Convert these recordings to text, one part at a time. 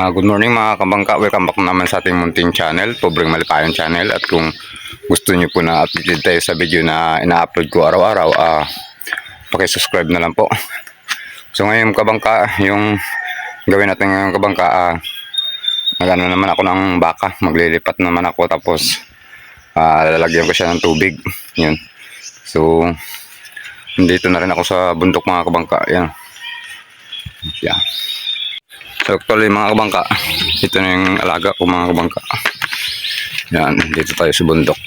Ah, good morning mga kabangka. Welcome back naman sa ating munting channel, Pobreng Malipayan channel. At kung gusto niyo po na updated tayo sa video na ina-upload ko araw-araw, ah, paki-subscribe na lang po. So ngayon kabangka, yung gawin natin ngayon kabangka, ah, nagano naman ako ng baka. Maglilipat naman ako tapos ah, lalagyan ko siya ng tubig. Yun. So, dito na rin ako sa bundok mga kabangka. Yan. Yan. Actually mga kabangka, ito na yung alaga ko mga kabangka. Yan, dito tayo sa bundok.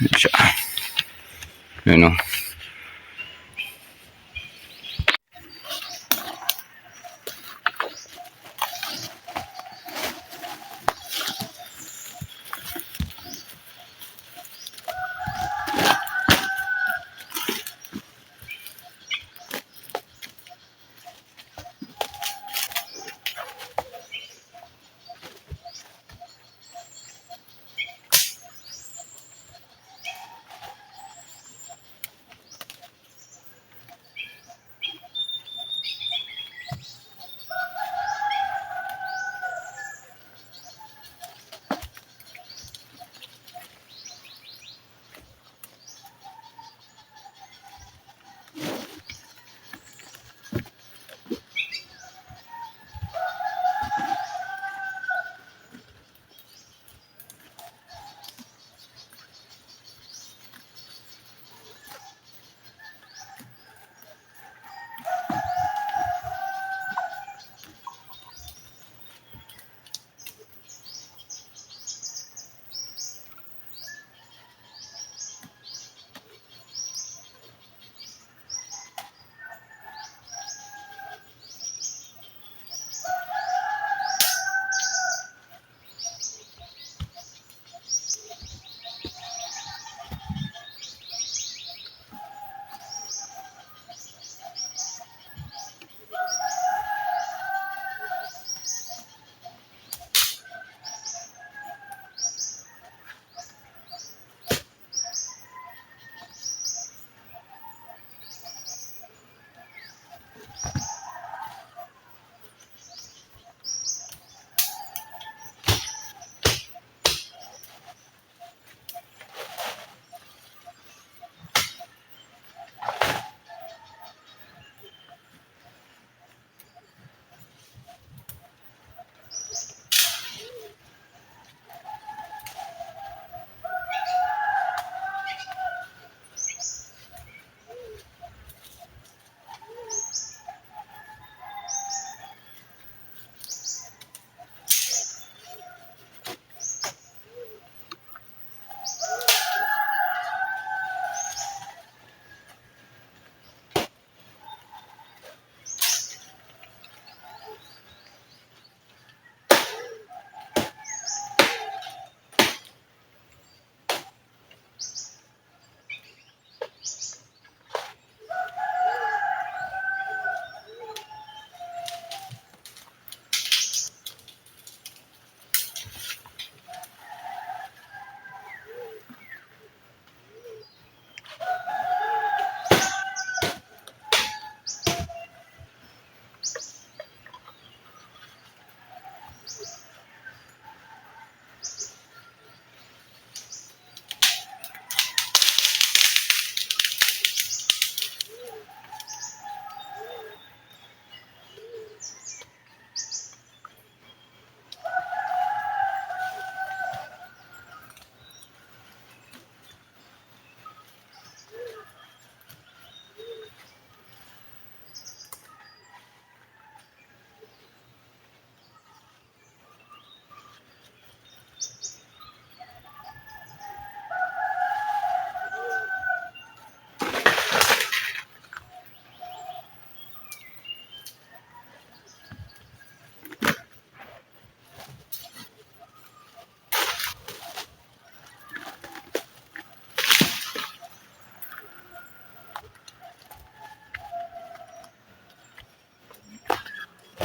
Yan siya. Yan o.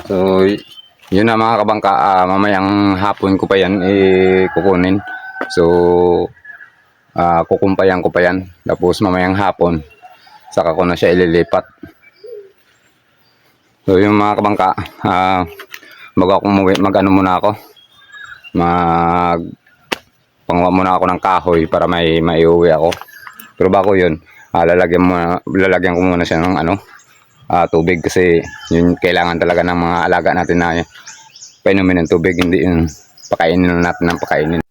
So, yun na mga kabangka, ah, mamayang hapon ko pa yan, eh, kukunin. So, ah, kukumpayan ko pa yan. Tapos mamayang hapon, saka ko na siya ililipat. So, yung mga kabangka, ah, bago ako umuwi, mag ano muna ako. Mag pangwa muna ako ng kahoy para may maiuwi ako. Pero bago yun, ah, lalagyan, muna, lalagyan ko muna siya ng ano, ah, tubig kasi yun kailangan talaga ng mga alaga natin na painumin ng tubig, hindi yung pakainin natin ng pakainin.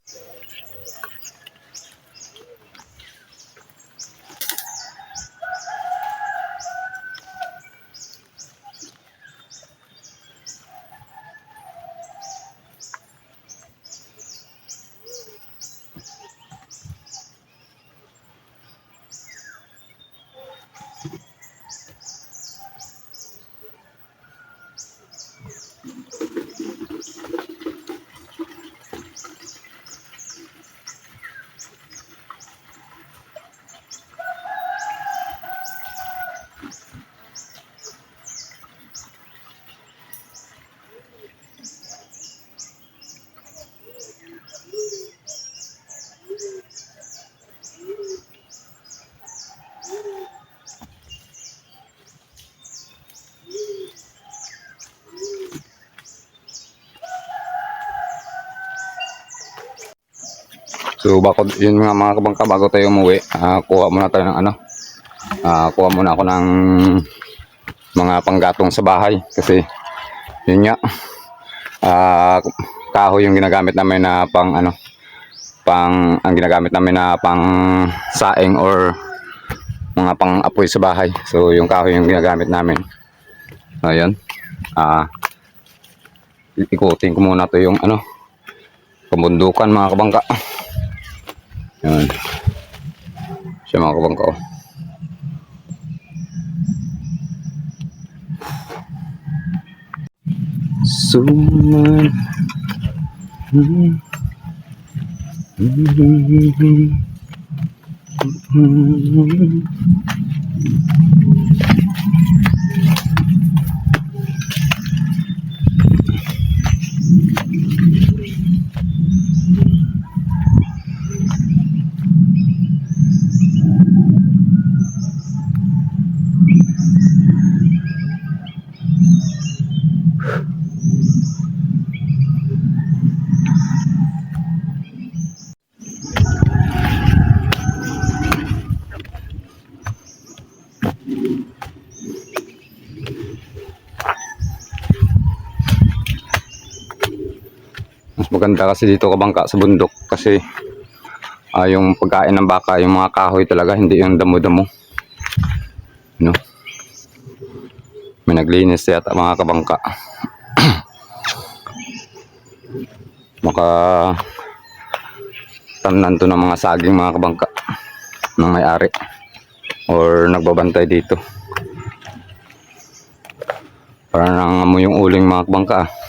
So bako yun nga mga kabangka bago tayo umuwi, ah, kuha muna tayo ng ano. Ah, kuha muna ako ng mga panggatong sa bahay kasi yun nga ah, kahoy yung ginagamit namin na pang ano pang ang ginagamit namin na pang saing or mga pang apoy sa bahay. So yung kahoy yung ginagamit namin. Ayun. Ah ikutin ko muna to yung ano pambundukan mga kabangka. Yan. Siya mga kabangka oh. Suman. Mas maganda kasi dito kabangka sa bundok kasi ah, yung pagkain ng baka, yung mga kahoy talaga, hindi yung damo-damo. No? May naglinis yata mga kabangka. Maka tamnan to ng mga saging mga kabangka ng may-ari or nagbabantay dito. Para nangamoy yung uling mga kabangka. ah.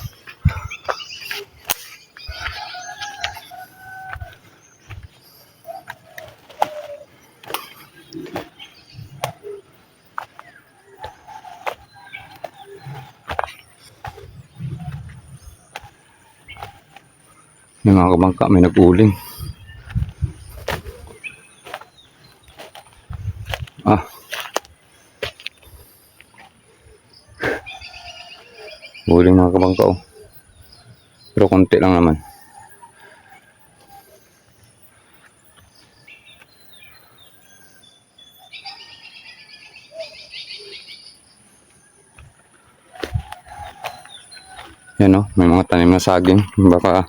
Yung mga kabangka may nag-uling. Ah. Uling mga kabangka oh. Pero konti lang naman. Yan oh, may mga tanim na saging. Baka,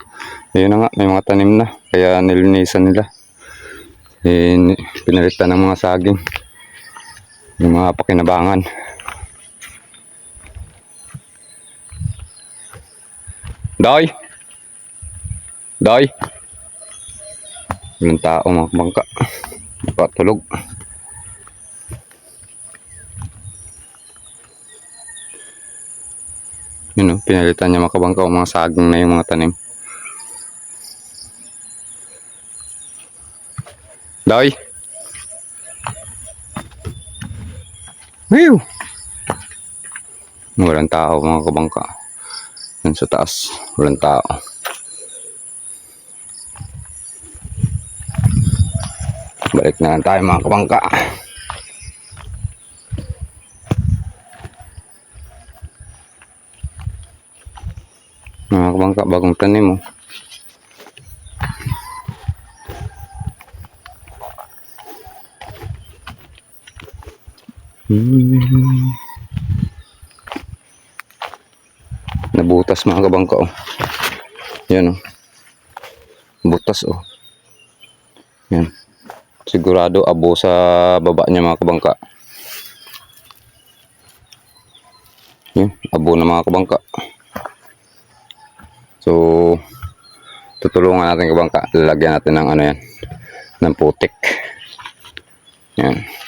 yun na nga, may mga tanim na. Kaya nilinisan nila. Eh, ni- pinalitan ng mga saging. Yung mga pakinabangan. Doy! Doy! Walang tao mga bangka. Patulog. Yun o, pinalitan niya makabangka o mga saging na yung mga tanim. Doy! Whew! Walang tao mga kabangka. Yan sa taas. Walang tao. Balik na lang tayo mga kabangka. kabangka, bagong tanim oh. Hmm. Nabutas mga kabangka oh. Yan oh. Butas oh. Yan. Sigurado abo sa baba niya mga kabangka. Yan, abo na mga kabangka. So, tutulungan natin kabangka. Lalagyan natin ng ano yan, ng putik. Yan.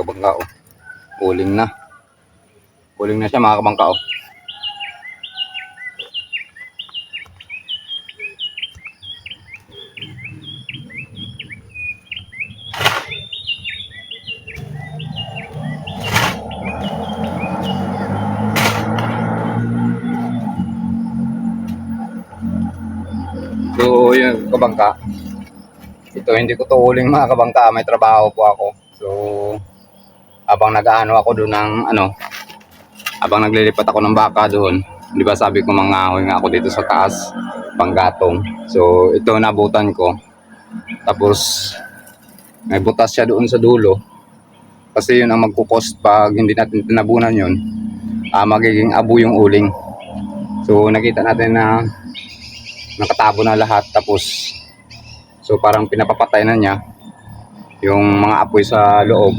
mga kabangka oh. Uling na. Uling na siya mga kabangka oh. So, yun, kabangka. Ito, hindi ko to uling mga kabangka. May trabaho po ako. So, habang nag-ano ako doon ng ano, habang naglilipat ako ng baka doon, di ba sabi ko mangahoy nga ako dito sa taas, panggatong. So, ito nabutan ko. Tapos, may butas siya doon sa dulo. Kasi yun ang magkukost pag hindi natin tinabunan yun, ah, magiging abo yung uling. So, nakita natin na nakatabo na lahat. Tapos, so parang pinapapatay na niya yung mga apoy sa loob.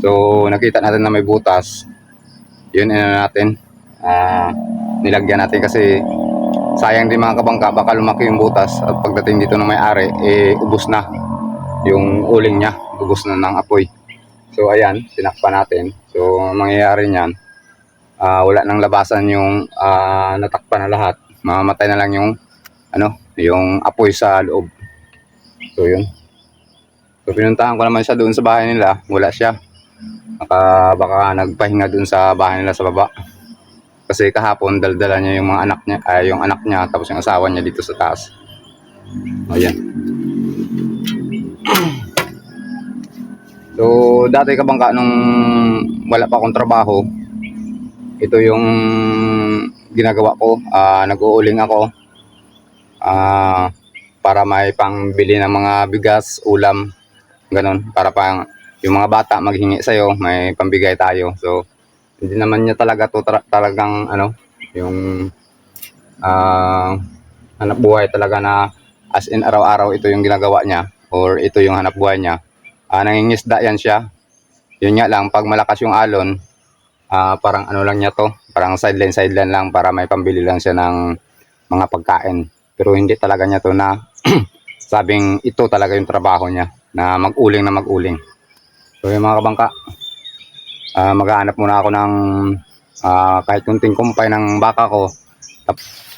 So, nakita natin na may butas. Yun, ano natin. ah nilagyan natin kasi sayang din mga kabangka, baka lumaki yung butas at pagdating dito ng may-ari, eh, ubos na yung uling niya. Ubos na ng apoy. So, ayan, tinakpan natin. So, ang mangyayari niyan, ah, wala nang labasan yung ah, natakpan na lahat. Mamamatay na lang yung, ano, yung apoy sa loob. So, yun. So, pinuntahan ko naman siya doon sa bahay nila. Wala siya. Baka, baka nagpahinga doon sa bahay nila sa baba. Kasi kahapon, daldala niya yung mga anak niya, ay yung anak niya, tapos yung asawa niya dito sa taas. Ayan. So, dati ka bangka nung wala pa akong trabaho, ito yung ginagawa ko. Ah, nag-uuling ako. Ah, para may pangbili ng mga bigas, ulam, ganun. Para pang yung mga bata maghingi sa'yo, may pambigay tayo. So, hindi naman niya talaga to tra- talagang ano, yung ah hanap buhay talaga na as in araw-araw ito yung ginagawa niya or ito yung hanap buhay niya. Ah, nangingisda yan siya. Yun nga lang, pag malakas yung alon, ah parang ano lang niya to, parang sideline sideline lang para may pambili lang siya ng mga pagkain. Pero hindi talaga niya to na sabing ito talaga yung trabaho niya na mag-uling na mag-uling. So yung mga kabangka, ah maghahanap muna ako ng ah, kahit kunting kumpay ng baka ko. Tap-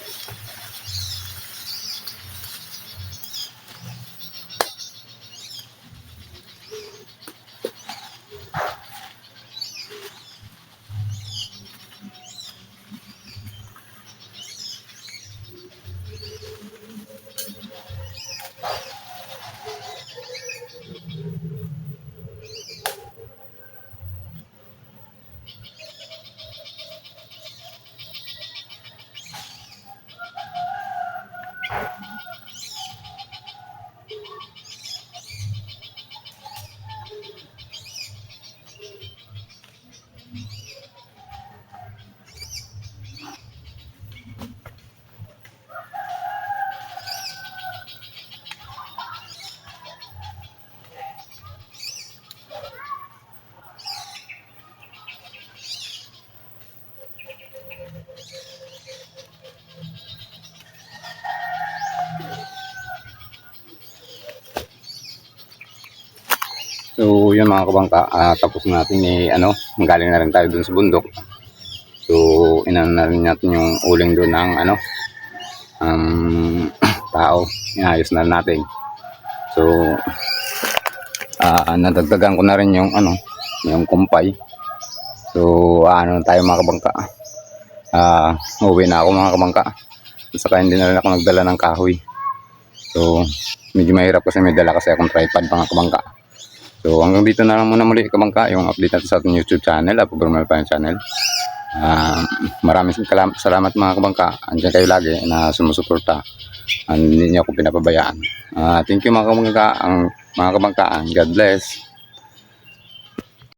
So yun mga kabangka, ah, tapos natin ni ano, galing na rin tayo dun sa bundok. So inan na rin natin yung uling doon ng ano, um, tao. Inayos na natin. So ah nadagdagan ko na rin yung ano, yung kumpay. So ano tayo mga kabangka. Ah, uwi na ako mga kabangka. At saka hindi na rin ako nagdala ng kahoy. So medyo mahirap kasi may dala kasi akong tripod mga kabangka. So hanggang dito na lang muna muli kabangka yung update natin sa ating YouTube channel, Apo Bermal pa channel. Ah, maraming salamat mga kabangka. Andiyan kayo lagi na sumusuporta. Ah, Hindi niyo ako pinapabayaan. Ah, thank you mga kabangka. Ang mga kabangkaan. God bless.